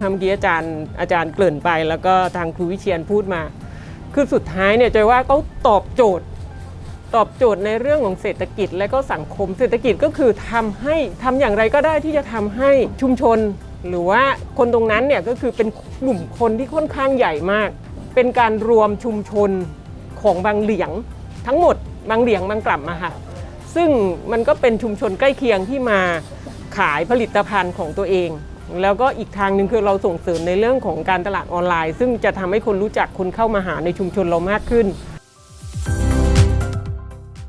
เมื่อกี้อาจารย์อาจารย์เกริ่นไป แล้วก็ทางครูวิเชียนพูดมา คือสุดท้ายเนี่ยจอยว่าเขาตอบโจทย์ ตอบโจทย์ในเรื่องของเศรษฐกิจและก็สังคมเศรษฐกิจก็คือทำให้ทำอย่างไรก็ได้ที่จะทำให้ชุมชน หรือว่าคนตรงนั้นเนี่ยก็คือเป็นกลุ่มคนที่ค่อนข้างใหญ่มาก เป็นการรวมชุมชนของบางเหลียงทั้งหมดบางเหลียงบางกลับมาค่ะซึ่งมันก็เป็นชุมชนใกล้เคียงที่มาขายผลิตภัณฑ์ของตัวเอง แล้วก็อีกทางหนึ่งคือเราส่งเสริมในเรื่องของการตลาดออนไลน์ ซึ่งจะทำให้คนรู้จักคนเข้ามาหาในชุมชนเรามากขึ้น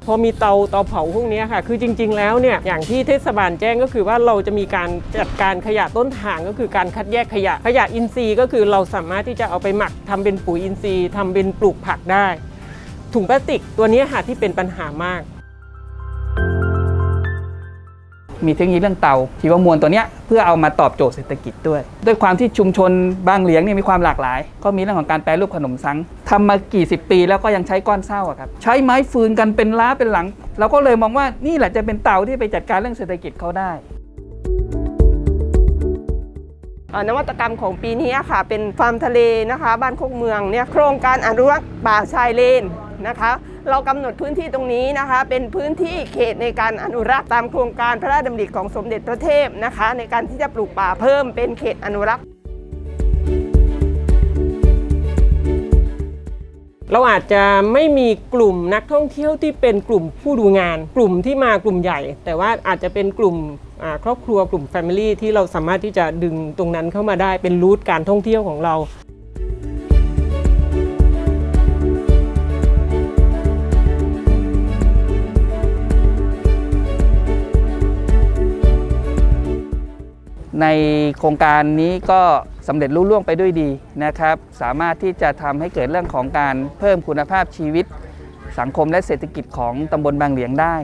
พอมีเตาเตาเผาพวกนี้ค่ะ คือจริง ๆ แล้วเนี่ยอย่างที่เทศบาลแจ้งก็คือว่าเราจะมีการจัดการขยะต้นทางก็คือการคัดแยกขยะ ขยะอินทรีย์ก็คือเราสามารถที่จะเอาไปหมักทำเป็นปุ๋ยอินทรีย์ทำเป็นปลูกผักได้ ถุงพลาสติกตัวนี้ค่ะที่เป็นปัญหามาก มีเทคโนโลยีเรื่องเตาชีวมวลตัวเนี้ยเพื่อเอามาตอบโจทย์เศรษฐกิจด้วย ด้วยความที่ชุมชนบางเหลียงเนี่ยมีความหลากหลาย ก็มีเรื่องของการแปรรูปขนมซังทำมากี่สิบปี แล้วก็ยังใช้ก้อนเศร้าครับใช้ไม้ฟืนกันเป็นล้าเป็นหลัง เราก็เลยมองว่านี่แหละจะเป็นเตาที่ไปจัดการเรื่องเศรษฐกิจเขาได้นวัตกรรมของปีนี้ค่ะ เป็นฟาร์มทะเลนะคะ บ้านโคกเมืองเนี่ยโครงการอนุรักษ์ป่าชายเลน นะคะ เรากำหนดพื้นที่ตรงนี้นะคะ เป็นพื้นที่เขตในการอนุรักษ์ตามโครงการพระราชดำริของสมเด็จพระเทพนะคะ ในการที่จะปลูกป่าเพิ่มเป็นเขตอนุรักษ์เราอาจจะไม่มีกลุ่มนักท่องเที่ยวที่เป็นกลุ่มผู้ดูงาน กลุ่มที่มากลุ่มใหญ่ แต่ว่าอาจจะเป็นกลุ่มครอบครัวกลุ่ม Family ที่เราสามารถที่จะดึงตรงนั้นเข้ามาได้เป็นรูทการท่องเที่ยวของเรา ในโครงการนี้ก็สำเร็จรุ่ล่วงไปด้วยดีนะครับ สามารถที่จะทำให้เกิดเรื่องของการเพิ่มคุณภาพชีวิต สังคมและเศรษฐกิจของตำบลบางเหลียงได้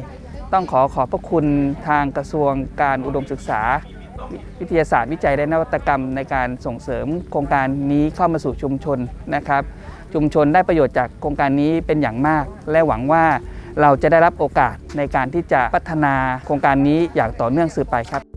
ต้องขอขอบพระคุณทางกระทรวงการอุดมศึกษา วิทยาศาสตร์วิจัยและนวัตกรรมในการส่งเสริมโครงการนี้เข้ามาสู่ชุมชนนะครับ ชุมชนได้ประโยชน์จากโครงการนี้เป็นอย่างมาก และหวังว่าเราจะได้รับโอกาสในการที่จะพัฒนาโครงการนี้อย่างต่อเนื่องสืบไปครับ